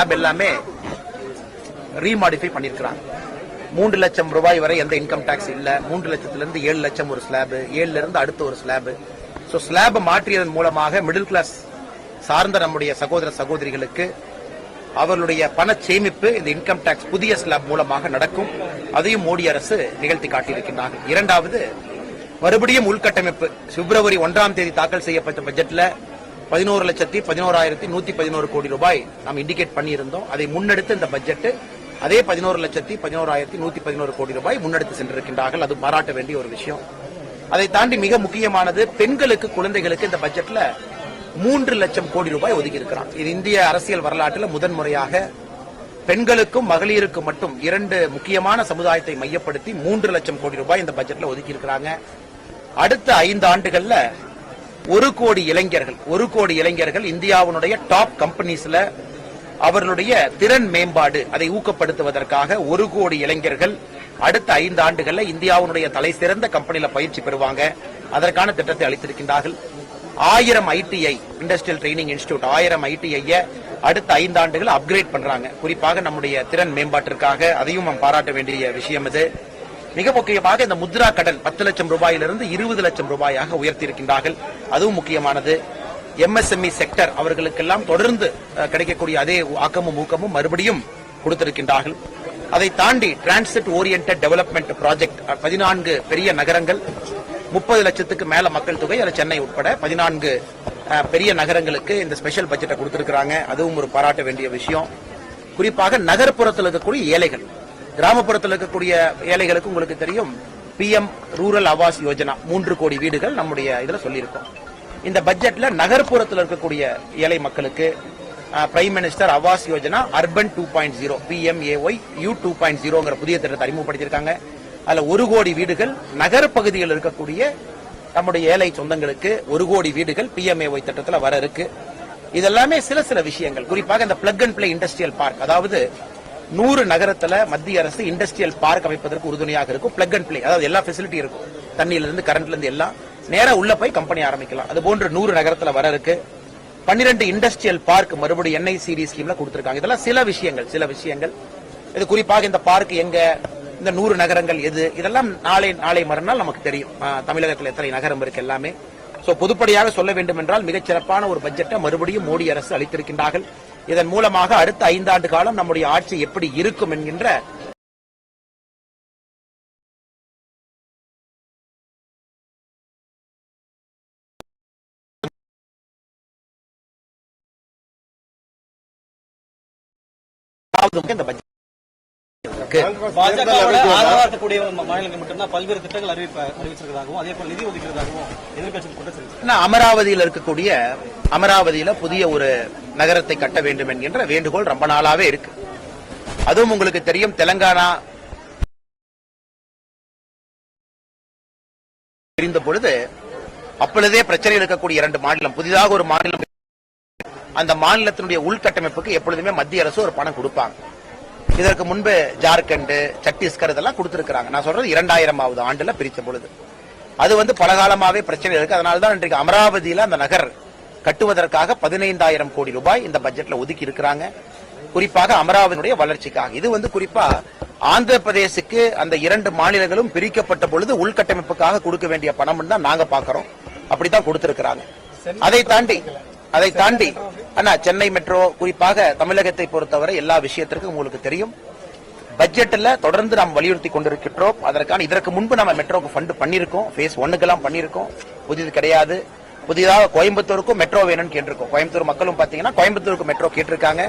Slab எல்லாமே remodify பண்ணியிருக்கிறாங்க மூன்று லட்சம் ரூபாய் வரை எந்த இன்கம் டேக்ஸ் இல்லை. மூன்று லட்சத்திலிருந்து ஏழு லட்சம் ஒரு ஸ்லாப் ஏழுல இருந்து அடுத்த ஒரு ஸ்லாப் ஸோ ஸ்லாபை மாற்றியதன் மூலமாக மிடில் கிளாஸ் சார்ந்த நம்முடைய சகோதர சகோதரிகளுக்கு அவர்களுடைய பண சேமிப்பு இந்த இன்கம் டேக்ஸ் புதிய ஸ்லாப் மூலமாக நடக்கும். அதையும் மோடி அரசு நிகழ்த்தி காட்டியிருக்கின்றார்கள் இரண்டாவது மறுபடியும் உள்கட்டமைப்பு. பிப்ரவரி ஒன்றாம் தேதி தாக்கல் செய்யப்பட்ட பட்ஜெட்ல பதினோரு லட்சத்தி பதினோராயிரத்தி நூத்தி பதினோரு கோடி ரூபாய் நாம் இண்டிகேட் பண்ணியிருந்தோம். அதை முன்னெடுத்து இந்த பட்ஜெட் அதே பதினோரு லட்சத்தி பதினோராயிரத்தி நூத்தி பதினோரு கோடி ரூபாய் முன்னெடுத்து சென்றிருக்கின்றார்கள். அது பாராட்ட வேண்டிய ஒரு விஷயம். அதை தாண்டி மிக முக்கியமானது பெண்களுக்கு குழந்தைகளுக்கு இந்த பட்ஜெட்ல மூன்று லட்சம் கோடி ரூபாய் ஒதுக்கி இருக்கிறான் இது இந்திய அரசியல் வரலாற்றில் முதன்முறையாக பெண்களுக்கும் மகளிருக்கும் மட்டும் இரண்டு முக்கியமான சமுதாயத்தை மையப்படுத்தி மூன்று லட்சம் கோடி ரூபாய் இந்த பட்ஜெட்ல ஒதுக்கி இருக்கிறாங்க அடுத்த ஐந்து ஆண்டுகள்ல ஒரு கோடி இளைஞர்கள் ஒரு கோடி இளைஞர்கள் இந்தியாவினுடைய டாப் கம்பெனிஸ்ல அவர்களுடைய திறன் மேம்பாடு அதை ஊக்கப்படுத்துவதற்காக ஒரு கோடி இளைஞர்கள் அடுத்த ஐந்து ஆண்டுகள்ல இந்தியாவினுடைய தலை சிறந்த கம்பெனியில பயிற்சி பெறுவாங்க. அதற்கான திட்டத்தை அளித்திருக்கின்றார்கள். ஆயிரம் ஐடிஐ இண்டஸ்ட்ரியல் ட்ரைனிங் இன்ஸ்டியூட் ஆயிரம் ஐடிஐ அடுத்த ஐந்து ஆண்டுகள் அப்கிரேட் பண்றாங்க. குறிப்பாக நம்முடைய திறன் மேம்பாட்டிற்காக அதையும் நாம் பாராட்ட வேண்டிய விஷயம் இது. மிக முக்கியமாக இந்த முத்ரா கடன் பத்து லட்சம் ரூபாயிலிருந்து இருபது லட்சம் ரூபாயாக உயர்த்தி இருக்கின்றார்கள் அதுவும் முக்கியமானது. எம்எஸ்எம்இ செக்டர் அவர்களுக்கெல்லாம் தொடர்ந்து கிடைக்கக்கூடிய அதே ஆக்கமும் ஊக்கமும் மறுபடியும் கொடுத்திருக்கின்றார்கள். அதை தாண்டி டிரான்சிட் ஓரியன்ட் டெவலப்மெண்ட் ப்ராஜெக்ட் பதினான்கு பெரிய நகரங்கள் முப்பது லட்சத்துக்கு மேல மக்கள் தொகை அதில் சென்னை உட்பட பதினான்கு பெரிய நகரங்களுக்கு இந்த ஸ்பெஷல் பட்ஜெட்டை கொடுத்திருக்கிறாங்க. அதுவும் ஒரு பாராட்ட வேண்டிய விஷயம். குறிப்பாக நகர்ப்புறத்தில் இருக்கக்கூடிய ஏழைகள். கிராமப்புறத்தில் இருக்கக்கூடிய ஏழைகளுக்கு உங்களுக்கு தெரியும் பிஎம் ரூரல் ஆவாஸ் யோஜனா மூன்று கோடி வீடுகள் நம்முடைய இதில் சொல்லியிருக்கோம். இந்த பட்ஜெட்ல நகர்ப்புறத்தில் இருக்கக்கூடிய ஏழை மக்களுக்கு prime minister Awas Yojana urban two point zero PMAY U two point ஜீரோங்கிற புதிய திட்டத்தை அறிமுகப்படுத்தியிருக்காங்க. அதில் ஒரு கோடி வீடுகள் நகரப்பகுதியில் இருக்கக்கூடிய நம்முடைய ஏழை சொந்தங்களுக்கு ஒரு கோடி வீடுகள் பிஎம்ஏஒய் திட்டத்தில் வர இருக்கு. இதெல்லாமே சில சில விஷயங்கள். குறிப்பாக இந்த plug and play industrial park அதாவது நூறு நகரத்துல மத்திய அரசு இண்டஸ்ட்ரியல் பார்க் அமைப்பதற்கு உறுதுணையாக இருக்கும். பிளக் அண்ட் பிளே அதாவது எல்லா ஃபெசிலிட்டி இருக்கும். தண்ணியில இருந்து கரண்ட்ல இருந்து எல்லாம். நேரா உள்ள போய் கம்பெனி ஆரம்பிக்கலாம். அது போன்று நூறு நகரத்துல வர இருக்கு. பன்னிரண்டு இண்டஸ்ட்ரியல் பார்க் மறுபடியும் என்ஐசிடி ஸ்கீம்ல கொடுத்திருக்காங்க. இதெல்லாம் சில விஷயங்கள் சில விஷயங்கள். இது குறிப்பாக இந்த பார்க் எங்க இந்த நூறு நகரங்கள் எது இதெல்லாம் நாளை நாளை மறுநாள் நமக்கு தெரியும். தமிழகத்தில் எத்தனை நகரம் இருக்கு எல்லாமே. சோ பொதுப்படியாக சொல்ல வேண்டும் என்றால் மிகச் சிறப்பான ஒரு பட்ஜெட்டை மறுபடியும் மோடி அரசு அளித்திருக்கின்றார்கள். இதன் மூலமாக அடுத்த ஐந்தாண்டு காலம் நம்முடைய ஆட்சி எப்படி இருக்கும் என்கின்ற இந்த பட்ஜெட் இருக்கு. பாஜகவோட ஆதரவா இருக்கக்கூடிய மா- மாநிலங்கள் மட்டும்தான் பல்வேறு திட்டங்கள் அறிவிப்ப அறிவிச்சிருக்கிறதாகவும் அதே போல நிதி ஒதுக்கிறதாகவும் எதிர்க்கட்சி குற்றம் சாட்டியிருக்கிறது. ஆனா, அமராவதியில் இருக்கக்கூடிய அமராவதியில புதிய ஒரு நகரத்தை கட்ட வேண்டும் என்கின்ற வேண்டுகோள் ரொம்ப நாளாவே இருக்கு அதுவும் உங்களுக்கு தெரியும் தெலங்கானா இருந்த பொழுது அப்பொழுதே பிரச்சனை இருக்கக்கூடிய இரண்டு மாநிலம் புதிதாக ஒரு மாநிலம் அந்த மாநிலத்தினுடைய உள்கட்டமைப்புக்கு எப்பொழுதுமே மத்திய அரசு ஒரு பணம் கொடுப்பாங்க இதற்கு முன்பு ஜார்க்கண்ட் சத்தீஸ்கர் இதெல்லாம் கொடுத்திருக்கிறாங்க. நான் சொல்றது இரண்டாயிரமாவது ஆண்டுல பிரிச்ச பொழுது. அது வந்து பல காலமாவே பிரச்சனை இருக்கு. அதனால தான் இன்றைக்கு அமராவதியில அந்த நகர் கட்டுவதற்காக பதினைந்தாயிரம் கோடி ரூபாய் இந்த பட்ஜெட்ல ஒதுக்கி இருக்கிறாங்க. குறிப்பாக அமராவதியினுடைய வளர்ச்சிக்காக. இது வந்து குறிப்பா ஆந்திர பிரதேசுக்கு அந்த இரண்டு மாநிலங்களும் பிரிக்கப்பட்ட பொழுது உள்கட்டமைப்புக்காக கொடுக்க வேண்டிய பணம் தான் நாங்க பாக்குறோம். அப்படித்தான் கொடுத்திருக்கிறாங்க. அதை தாண்டி அதை தாண்டி அண்ணா சென்னை மெட்ரோ குறிப்பாக தமிழகத்தை பொறுத்தவரை எல்லா விஷயத்திற்கும் உங்களுக்கு தெரியும். பட்ஜெட்ல தொடர்ந்து நாம் வலியுறுத்தி கொண்டிருக்கின்றோம். அதற்கான இதற்கு முன்பு நம்ம மெட்ரோக்கு ஃபண்ட் பண்ணிருக்கோம் ஃபேஸ் ஒன்னுக்கெல்லாம் பண்ணிருக்கோம் புதிது கிடையாது. புதிதாக கோயம்புத்தூருக்கும் மெட்ரோ வேணும்னு கேட்டிருக்கோம். கோயம்புத்தூர் மக்களும் பாத்தீங்கன்னா கோயம்புத்தூருக்கு மெட்ரோ கேட்டிருக்காங்க.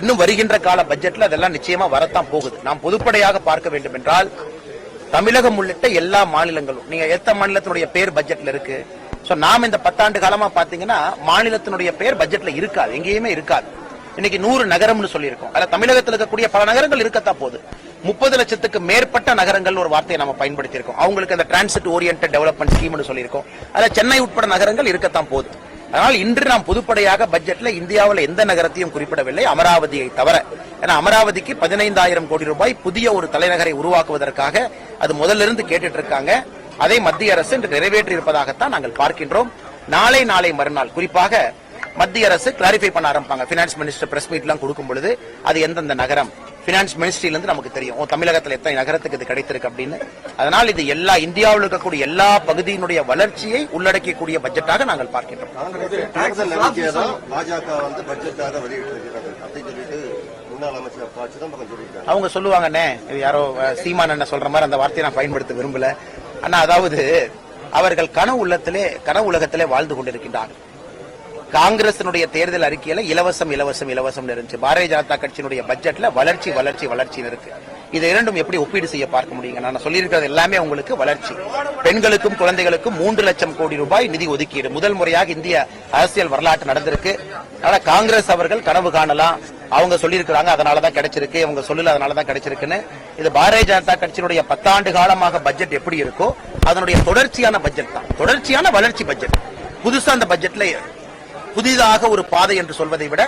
இன்னும் வருகின்ற கால பட்ஜெட்ல அதெல்லாம் நிச்சயமா வரத்தான் போகுது. நாம் பொதுப்படையாக பார்க்க வேண்டும் என்றால் தமிழகம் உள்ளிட்ட எல்லா மாநிலங்களும் நீங்க எத்த மாநிலத்தினுடைய பேர் பட்ஜெட்ல இருக்கு? ஸோ நாம் இந்த பத்தாண்டு காலமாக பார்த்தீங்கன்னா மாநிலத்தினுடைய பெயர் பட்ஜெட்ல இருக்காது. எங்கேயுமே இருக்காது. இன்னைக்கு நூறு நகரம்னு சொல்லியிருக்கோம். அதில் தமிழகத்தில் இருக்கக்கூடிய பல நகரங்கள் இருக்கத்தான் போகுது. முப்பது லட்சத்துக்கு மேற்பட்ட நகரங்கள் ஒரு வார்த்தையை நம்ம பயன்படுத்தியிருக்கோம். அவங்களுக்கு அந்த டிரான்சிட் ஓரியன்ட் டெவலப்மெண்ட் ஸ்கீம்னு சொல்லியிருக்கோம். அதில் சென்னை உட்பட நகரங்கள் இருக்கத்தான் போகுது. அதனால் இன்று நாம் பொதுப்படையாக பட்ஜெட்ல இந்தியாவில் எந்த நகரத்தையும் குறிப்பிடவில்லை. அமராவதியை தவிர. ஏன்னா அமராவதிக்கு பதினைந்தாயிரம் கோடி ரூபாய் புதிய ஒரு தலைநகரை உருவாக்குவதற்காக அது முதல்ல இருந்து கேட்டுட்டு இருக்காங்க. அதை மத்திய அரசு இன்று நிறைவேற்றி இருப்பதாகத்தான் நாங்கள் பார்க்கின்றோம். நாளை நாளை மறுநாள் குறிப்பாக மத்திய அரசு கிளாரிஃபை பண்ண ஆரம்பிப்பாங்க. பினான்ஸ் மினிஸ்டர் பிரஸ் மீட் எல்லாம் கொடுக்கும் பொழுது அது எந்தெந்த நகரம்? பினான்ஸ் மினிஸ்ட்ரியில இருந்து நமக்கு தெரியும். ஓ, தமிழகத்துல எத்தனை நகரத்துக்கு இது கிடைத்திருக்கு அப்படின்னு. அதனால் இது எல்லா இந்தியாவில் இருக்கக்கூடிய எல்லா பகுதியினுடைய வளர்ச்சியை உள்ளடக்கக்கூடிய பட்ஜெட்டாக நாங்கள் பார்க்கின்றோம். அவங்க சொல்லுவாங்கண்ணே இது யாரோ சீமான் என்ன சொல்ற மாதிரி அந்த வார்த்தையை நான் பயன்படுத்த விரும்பல. அண்ணா அதாவது அவர்கள் கனவு உள்ளத்திலே கனவு உலகத்திலே வாழ்ந்து கொண்டிருக்கின்றார்கள். காங்கிரசினுடைய தேர்தல் அறிக்கையில இலவசம் இலவசம் இலவசம் இருந்துச்சு. பாரதிய ஜனதா கட்சியினுடைய பட்ஜெட்ல வளர்ச்சி வளர்ச்சி வளர்ச்சி இருக்கு. இது இரண்டும் எப்படி ஒப்பீடு செய்ய பார்க்க முடியுங்க? நான் சொல்லியிருக்கிறது எல்லாமே உங்களுக்கு வளர்ச்சி. பெண்களுக்கும் குழந்தைகளுக்கும் மூன்று லட்சம் கோடி ரூபாய் நிதி ஒதுக்கீடு. முதல் முறையாக இந்திய அரசியல் வரலாற்று நடந்திருக்கு. ஆனா காங்கிரஸ் அவர்கள் கனவு காணலாம். அவங்க சொல்லியிருக்கிறாங்க அதனாலதான் கிடைச்சிருக்கு. இவங்க சொல்லல அதனாலதான் கிடைச்சிருக்குன்னு. இது பாரதிய ஜனதா கட்சியினுடைய பத்தாண்டு காலமாக பட்ஜெட் எப்படி இருக்கோ அதனுடைய தொடர்ச்சியான பட்ஜெட் தான். தொடர்ச்சியான வளர்ச்சி பட்ஜெட். புதுசா அந்த பட்ஜெட்ல புதிதாக ஒரு பாதை என்று சொல்வதை விட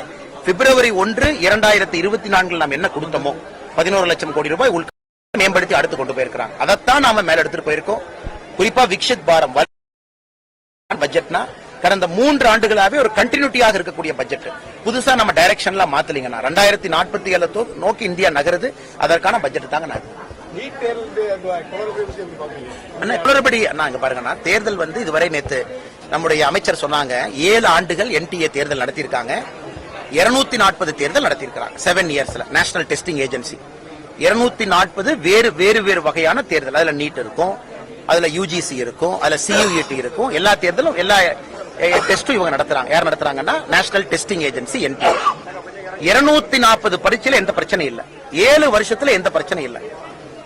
பிப்ரவரி ஒன்று இரண்டாயிரத்தி இருபத்தி நான்கில் நாம் என்ன கொடுத்தோமோ பதினோரு லட்சம் கோடி ரூபாய் உள் மேம்படுத்தி அடுத்து கொண்டு போயிருக்கிறாங்க. அதைத்தான் நாம மேல எடுத்துட்டு போயிருக்கோம். குறிப்பா விக்ஷித் பாரம் பட்ஜெட்னா கடந்த மூன்று ஆண்டுகளாவே ஒரு கண்டினியூட்டியாக இருக்கக்கூடிய பட்ஜெட் புதுசா நம்ம டைரக்ஷன்ல மாத்தலீங்கன்னா ரெண்டாயிரத்தி நாற்பத்தி ஏழு நோக்கி இந்தியா நகருது. அதற்கான பட்ஜெட் தாங்க நான் அண்ணா, குளறுபடி அண்ணா, இங்க பாருங்கண்ணா தேர்தல் வந்து இதுவரை நேத்து நம்முடைய அமைச்சர் சொன்னாங்க. ஏழு ஆண்டுகள் என்டிஏ தேர்தல் நடத்தியிருக்காங்க. இருநூத்தி நாற்பது தேர்தல் நடத்தியிருக்காங்க செவன் இயர்ஸ்ல நேஷனல் டெஸ்டிங் ஏஜென்சி இருநூத்தி நாற்பது வேறு வேறு வேறு வகையான தேர்தல். அதுல நீட் இருக்கும். அதுல யூஜிசி இருக்கும். அதுல சியூஇடி இருக்கும். எல்லா தேர்தலும் எல்லா டெஸ்டும் இவங்க நடத்துறாங்க. யார் நடத்துறாங்கன்னா நேஷனல் டெஸ்டிங் ஏஜென்சி என்பி இருநூத்தி நாற்பது பரீட்சையில எந்த பிரச்சனையும் இல்ல. ஏழு வருஷத்துல எந்த பிரச்சனையும் இல்ல.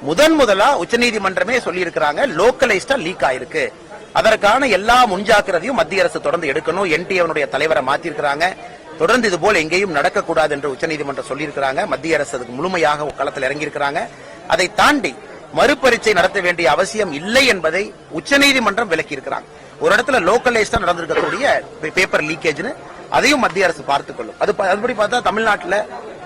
முதன் முதலா உச்சநீதிமன்றமே சொல்லி இருக்கிறாங்க லோக்கலைஸ்டா லீக் ஆயிருக்கு. அதற்கான எல்லா முன்ஜாக்கிரதையும் மத்திய அரசு தொடர்ந்து எடுக்கணும். என்டிஏவனுடைய தலைவரை மாத்திருக்கிறாங்க. தொடர்ந்து இது போல எங்கேயும் நடக்கக்கூடாது என்று உச்சநீதிமன்றம் சொல்லியிருக்கிறாங்க. மத்திய அரசு அதுக்கு முழுமையாக களத்தில் இறங்கியிருக்கிறாங்க. அதை தாண்டி மறுபரீட்சை நடத்த வேண்டிய அவசியம் இல்லை என்பதை உச்சநீதிமன்றம் விலக்கி இருக்கிறாங்க ஒரு இடத்துல லோக்கலைஸ்டா நடந்திருக்கக்கூடிய பேப்பர் லீக்கேஜ்னு அதையும் மத்திய அரசு பார்த்துக்கொள்ளும் அது அதுபடி பார்த்தா தமிழ்நாட்டுல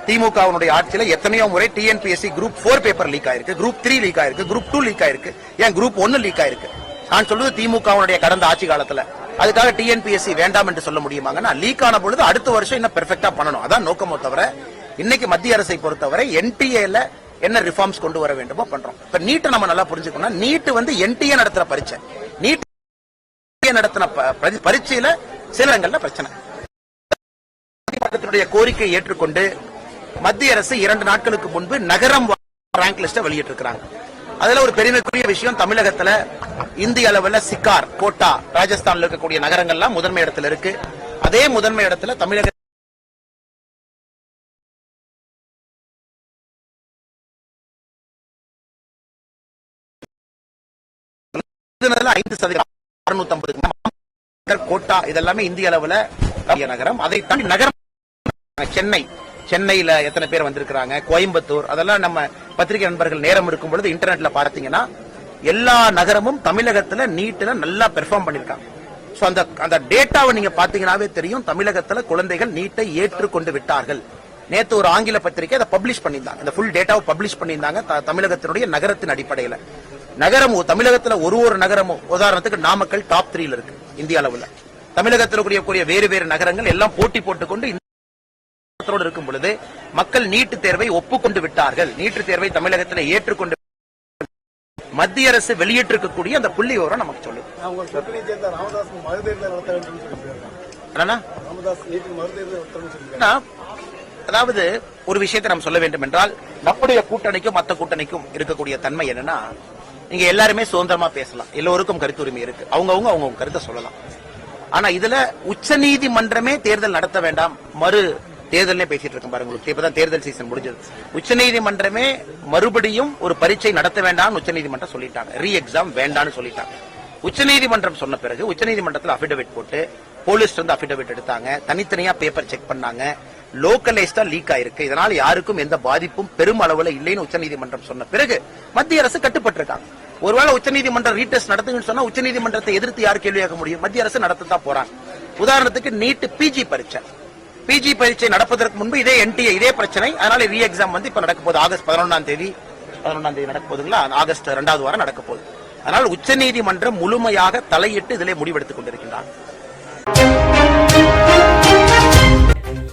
திமுகவுடைய ஆட்சியில எத்தனையோ முறை TNPSC group four paper leak ஆயிருக்கு குரூப் த்ரீ லீக் ஆயிருக்கு குரூப் டூ லீக் ஆயிருக்கு ஏன் குரூப் ஒன்னு லீக் ஆயிருக்கு? நான் சொல்றது திமுகவுடைய கடந்த ஆட்சி காலத்துல. அதுக்காக டிஎன்பிஎஸ்சி வேண்டாம் என்று சொல்ல முடியுமாங்கன்னா லீக் ஆன பொழுது அடுத்த வருஷம் இன்னும் பெர்ஃபெக்டா பண்ணணும். அதான் நோக்கமோ தவிர இன்னைக்கு மத்திய அரசை பொறுத்தவரை என்டிஏல என்ன ரிஃபார்ம்ஸ் கொண்டு வர வேண்டுமோ பண்றோம். இப்ப நீட்டை நம்ம நல்லா புரிஞ்சுக்கணும் நீட் வந்து என்டிஏ நடத்துற பரீட்சை. நீட் நடத்தின பரீட்சையில சில இடங்கள்ல பிரச்சனை. நீதிமன்றத்தினுடைய கோரிக்கையை ஏற்றுக்கொண்டு மத்திய அரசு இரண்டு நாட்களுக்கு முன்பு நகரம் ரேங்க் லிஸ்ட வெளியிட்டிருக்கிறாங்க. அதுல ஒரு பெருமைக்குரிய விஷயம் தமிழகத்துல இந்திய அளவுல சிக்கார் கோட்டா ராஜஸ்தான்ல இருக்கக்கூடிய நகரங்கள்லாம் முதன்மை இடத்துல இருக்கு. அதே முதன்மை இடத்துல தமிழக ஐந்து சதவீதம் அறுநூத்தி கோட்டா இதெல்லாமே இந்திய அளவுல பெரிய நகரம். அதை தாண்டி நகரம் சென்னை. சென்னையில எத்தனை பேர் வந்திருக்கிறாங்க? கோயம்புத்தூர். அதெல்லாம் நம்ம பத்திரிகை நண்பர்கள் நேரம் இருக்கும் பொழுது இன்டர்நெட்ல பார்த்தீங்கன்னா எல்லா நகரமும் தமிழகத்துல நீட்ல நல்லா பெர்ஃபார்ம் பண்ணிருக்காங்க. சோ அந்த அந்த டேட்டாவை நீங்க பாத்தீங்கன்னாவே தெரியும். தமிழகத்துல குழந்தைகள் நீட்டை ஏற்றுக்கொண்டு விட்டார்கள். நேத்து ஒரு ஆங்கில பத்திரிகை அதை பப்ளிஷ் பண்ணியிருந்தாங்க. இந்த ஃபுல் டேட்டாவை பப்ளிஷ் பண்ணியிருந்தாங்க. தமிழகத்தினுடைய நகரத்தின் அடிப்படையில. நகரம் தமிழகத்துல ஒரு ஒரு நகரமும் உதாரணத்துக்கு நாமக்கல் டாப் த்ரீல இருக்கு இந்திய அளவுல. தமிழகத்தில் கூடிய வேறு வேறு நகரங்கள் எல்லாம் போட்டி போட்டுக்கொண்டு இந்த இருக்கும் பொழுது மக்கள் நீட்டு தேர்வை ஒப்புக்கொண்டு விட்டார்கள். நீட்டு தேர்வை தமிழகத்தில் ஏற்றுக்கொண்டு மத்திய அரசு வெளியிட்டிருக்கக்கூடிய அந்த புள்ளி விவரம் நமக்கு சொல்லுது. அதாவது ஒரு விஷயத்தை நாம் சொல்ல வேண்டும் என்றால் நம்முடைய கூட்டணிக்கும் மத்த கூட்டணிக்கும் இருக்கக்கூடிய தன்மை என்னன்னா நீங்க எல்லாருமே சுதந்திரமா பேசலாம். எல்லோருக்கும் கருத்து உரிமை இருக்கு. அவங்கவுங்க அவங்க கருத்தை சொல்லலாம். ஆனா இதுல உச்சநீதிமன்றமே தேர்தல் நடத்த வேண்டாம். மறு தேர்தலே பேசிட்டு இருக்கேன் பாருங்க உங்களுக்கு. இப்பதான் தேர்தல் சீசன் முடிஞ்சது. உச்சநீதிமன்றமே மறுபடியும் ஒரு பரீட்சை நடத்த வேண்டாம்னு உச்சநீதிமன்றம் சொல்லிட்டாங்க. ரீ எக்ஸாம் வேண்டாம்னு சொல்லிட்டாங்க. உச்சநீதிமன்றம் சொன்ன பிறகு உச்சநீதிமன்றத்தில் அபிடவிட் போட்டு போலீஸ் வந்து அபிடவிட் எடுத்தாங்க. தனித்தனியா பேப்பர் செக் பண்ணாங்க. லோக்கலைஸ்டா லீக் ஆயிருக்கு. இதனால யாருக்கும் எந்த பாதிப்பும் பெரும் அளவுல இல்லைன்னு உச்சநீதிமன்றம் சொன்ன பிறகு மத்திய அரசு கட்டுப்பட்டிருக்காங்க. ஒருவேளை உச்சநீதிமன்றம் ரீடெஸ்ட் நடத்துங்கன்னு சொன்னா உச்சநீதிமன்றத்தை எதிர்த்து யார் கேள்வி கேட்க முடியும்? மத்திய அரசு நடத்தத்தான் போறாங்க. உதாரணத்துக்கு நீட் பிஜி பரீட்சை. பிஜி பரீட்சை நடப்பதற்கு முன்பு இதே என்டிஏ இதே பிரச்சனை. அதனால ரீ எக்ஸாம் வந்து இப்ப நடக்க போகுது. ஆகஸ்ட் பதினொன்றாம் தேதி பதினொன்றாம் தேதி நடக்க போதுங்களா ஆகஸ்ட் இரண்டாவது வாரம் நடக்க போகுது. அதனால் உச்சநீதிமன்றம் முழுமையாக தலையிட்டு இதிலே முடிவெடுத்துக் கொண்டிருக்கின்றார்